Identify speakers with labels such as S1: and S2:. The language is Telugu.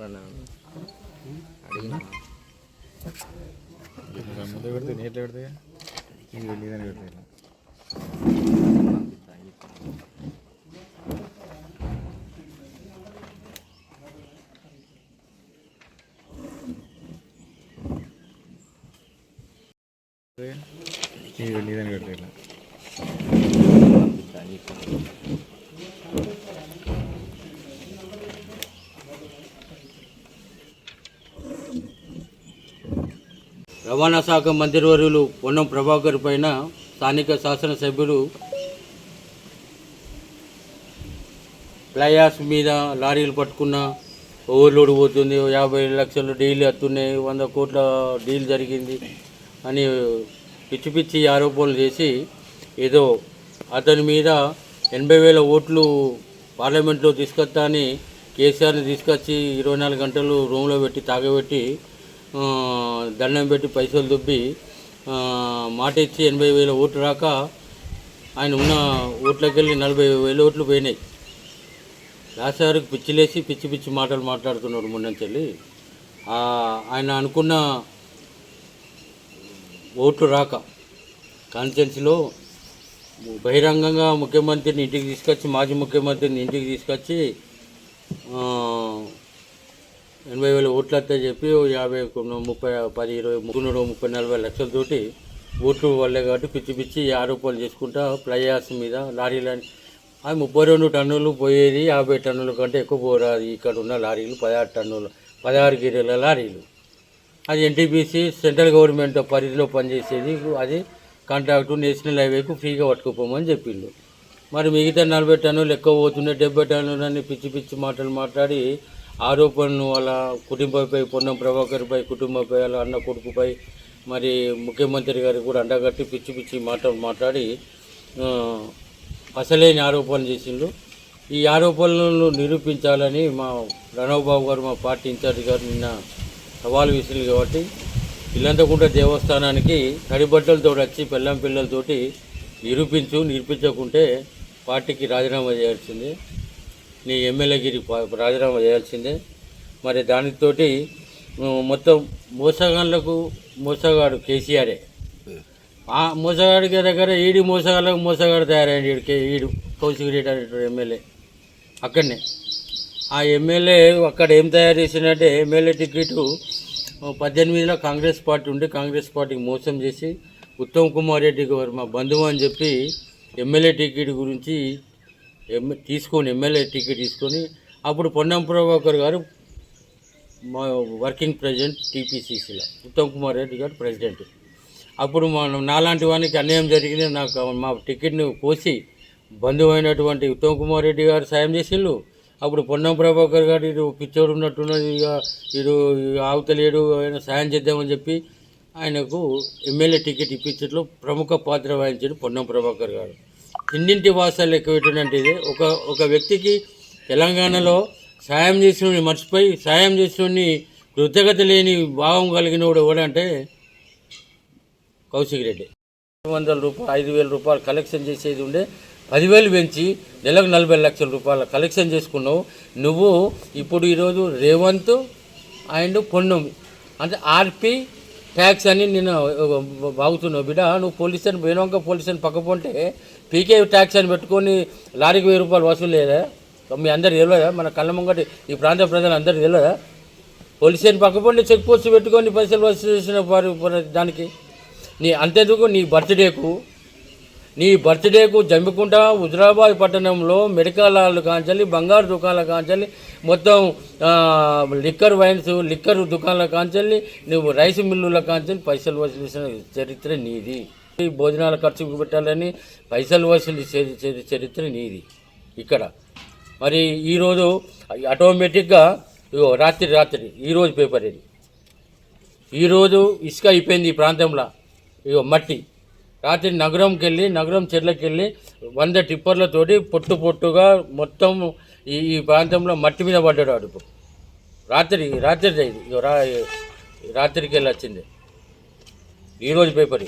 S1: ఎప్పుడన్నా అడిగినా
S2: ముందు పెడితే నీళ్ళు పెడితే ఇది వెళ్ళిదని పెడితే ఇది వెళ్ళిదని పెడితే
S3: రవాణా శాఖ మంత్రివర్యులు పొన్నం ప్రభాకర్ పైన స్థానిక శాసనసభ్యులు ఫ్లయాస్ మీద లారీలు పట్టుకున్న ఓవర్లోడ్ పోతుంది. యాభై లక్షలు డీల్ వస్తున్నాయి వంద కోట్ల డీల్ జరిగింది అని పిచ్చి పిచ్చి ఆరోపణలు చేసి ఏదో అతని మీద ఎనభై వేల ఓట్లు పార్లమెంట్లో తీసుకొస్తా అని కేసీఆర్ని తీసుకొచ్చి ఇరవై నాలుగు గంటలు రూమ్లో పెట్టి తాగబెట్టి దండం పెట్టి పైసలు దుబ్బి మాట ఇచ్చి ఎనభై వేల ఓట్లు రాక ఆయన ఉన్న ఓట్లకి వెళ్ళి నలభై వేల ఓట్లు పోయినాయి. రాసారికి పిచ్చిలేసి పిచ్చి పిచ్చి మాటలు మాట్లాడుతున్నాడు ముందంచెల్లి ఆయన అనుకున్న ఓట్లు రాక కాన్స్టిట్యున్సీలో బహిరంగంగా ముఖ్యమంత్రిని ఇంటికి తీసుకొచ్చి మాజీ ముఖ్యమంత్రిని ఇంటికి తీసుకొచ్చి ఎనభై వేల ఓట్లు వస్తాయి చెప్పి యాభై ముప్పై పది ఇరవై ముగ్గురు ముప్పై నలభై లక్షలతోటి ఓట్లు వల్లే కాబట్టి పిచ్చి పిచ్చి ఆరోపణలు చేసుకుంటా ఫ్లైయాస్ మీద లారీలని అవి ముప్పై రెండు టన్నులు పోయేది యాభై టన్నుల కంటే ఎక్కువ పోరాదు. ఇక్కడ ఉన్న లారీలు పదహారు టన్నులు పదహారు గిరెల లారీలు. అది ఎన్టీపీసీ సెంట్రల్ గవర్నమెంట్ పరిధిలో పనిచేసేది. అది కాంట్రాక్టు నేషనల్ హైవేకు ఫ్రీగా పట్టుకుపోమని చెప్పిండు. మరి మిగతా నలభై టన్నులు ఎక్కువ పోతున్నాయి డెబ్బై టన్నులు అని పిచ్చి పిచ్చి మాటలు మాట్లాడి ఆరోపణలు వాళ్ళ కుటుంబంపై పొన్నం ప్రభాకర్పై కుటుంబంపై వాళ్ళ అన్న కొడుకుపై మరి ముఖ్యమంత్రి గారికి కూడా అండగట్టి పిచ్చి పిచ్చి మాటలు మాట్లాడి అసలేని ఆరోపణలు చేసిండు ఈ ఆరోపణలను నిరూపించాలని మా ప్రణవ్ బాబు గారు మా పార్టీ ఇన్ఛార్జ్ గారు నిన్న సవాల్ విసిరి కాబట్టి ఇల్లంతకుంట దేవస్థానానికి తడిబట్టలతో వచ్చి పిల్లం పిల్లలతోటి నిరూపించు నిరూపించకుంటే పార్టీకి రాజీనామా చేయాల్సిందే. నీ ఎమ్మెల్యేగిరి రాజీనామా చేయాల్సిందే. మరి దానితోటి మొత్తం మోసగాళ్ళకు మోసగాడు కేసీఆరే. ఆ మోసగాడికి దగ్గర ఈడి మోసగాళ్ళకు మోసగాడు తయారైంది ఈడికి ఈడు కౌశిక్ రెడ్డి అనేటువంటి ఎమ్మెల్యే. అక్కడనే. ఆ ఎమ్మెల్యే అక్కడ ఏం తయారు చేసిందంటే ఎమ్మెల్యే టికెట్ పద్దెనిమిదిలో కాంగ్రెస్ పార్టీ ఉండి కాంగ్రెస్ పార్టీకి మోసం చేసి ఉత్తమ్ కుమార్ రెడ్డి గారు మా బంధువు అని చెప్పి ఎమ్మెల్యే టికెట్ గురించి తీసుకొని ఎమ్మెల్యే టికెట్ తీసుకొని అప్పుడు పొన్నం ప్రభాకర్ గారు మా వర్కింగ్ ప్రెసిడెంట్ టీపీసీసీలో ఉత్తమ్ కుమార్ రెడ్డి గారు ప్రెసిడెంట్. అప్పుడు మనం నాలాంటి వానికి అన్యాయం జరిగింది నాకు మా టికెట్ని కోసి బంధువు అయినటువంటి ఉత్తమ్ కుమార్ రెడ్డి గారు సాయం చేసిండు అప్పుడు పొన్నం ప్రభాకర్ గారు ఇటు పిచ్చోడు ఉన్నట్టున్నది ఇక ఇటు ఆవుతలేడు ఆయన సాయం చేద్దామని చెప్పి ఆయనకు ఎమ్మెల్యే టికెట్ ఇప్పించట్లో ప్రముఖ పాత్ర వహించాడు పొన్నం ప్రభాకర్ గారు. ఇంటింటి వాసాలు ఎక్కువ ఇది. ఒక ఒక వ్యక్తికి తెలంగాణలో సాయం చేసిన మర్చిపోయి సాయం చేసిన కృతజ్ఞత లేని భావం కలిగినోడు ఎవడంటే కౌశిక్ రెడ్డి. వందల రూపాయలు ఐదు వేల రూపాయలు కలెక్షన్ చేసేది ఉండే పదివేలు పెంచి నెలకు నలభై లక్షల రూపాయలు కలెక్షన్ చేసుకున్నావు. నువ్వు ఇప్పుడు ఈరోజు రేవంత్ అండ్ పొన్నం అంటే ఆర్పి ట్యాక్స్ అని నేను బాగుతున్నావు బిడ్డ నువ్వు పోలీస్ స్టేషన్ పోయినాక పోలీస్ స్టేషన్ పక్కపోంటే పీకే ట్యాక్స్ అని పెట్టుకొని లారీకి వెయ్యి రూపాయలు వసూలు లేదా మీ అందరు తెలియదా? మన కళ్ళ ముంగటి ఈ ప్రాంత ప్రజలు అందరు తెలియదా? పోలీస్ అని పక్కపోండి చెక్ పోస్ట్ పెట్టుకొని పైసలు వసూలు చేసిన దానికి. నీ అంతేందుకు? నీ బర్త్డేకు నీ బర్త్డేకు జమ్మికుంట హుజరాబాద్ పట్టణంలో మెడికల్ హాల్ కాంచాలి బంగారు దుకాణాల కాంచాలి మొత్తం లిక్కర్ వైన్స్ లిక్కర్ దుకాణాల కాంచాలి నువ్వు రైస్ మిల్లుల కాంచాలి పైసలు వసూలు చరిత్ర నీది. ఈ భోజనాల ఖర్చుకు పెట్టాలని పైసలు వసూలు చరిత్ర నీది. ఇక్కడ. మరి ఈరోజు ఆటోమేటిక్గా ఇగో రాత్రి రాత్రి ఈరోజు పేపర్ ఇది. ఈరోజు ఇసుక అయిపోయింది ఈ ప్రాంతంలో. ఇగో మట్టి. రాత్రి నగరంకి వెళ్ళి నగరం చెర్లకి వెళ్ళి వంద టిప్పర్లతోటి పొట్టు పొట్టుగా మొత్తం ఈ ఈ ప్రాంతంలో మట్టి మీద పడ్డాడు అడుపు రాత్రి రాత్రి రా రాత్రికి వెళ్ళి వచ్చింది. ఈరోజు పేపర్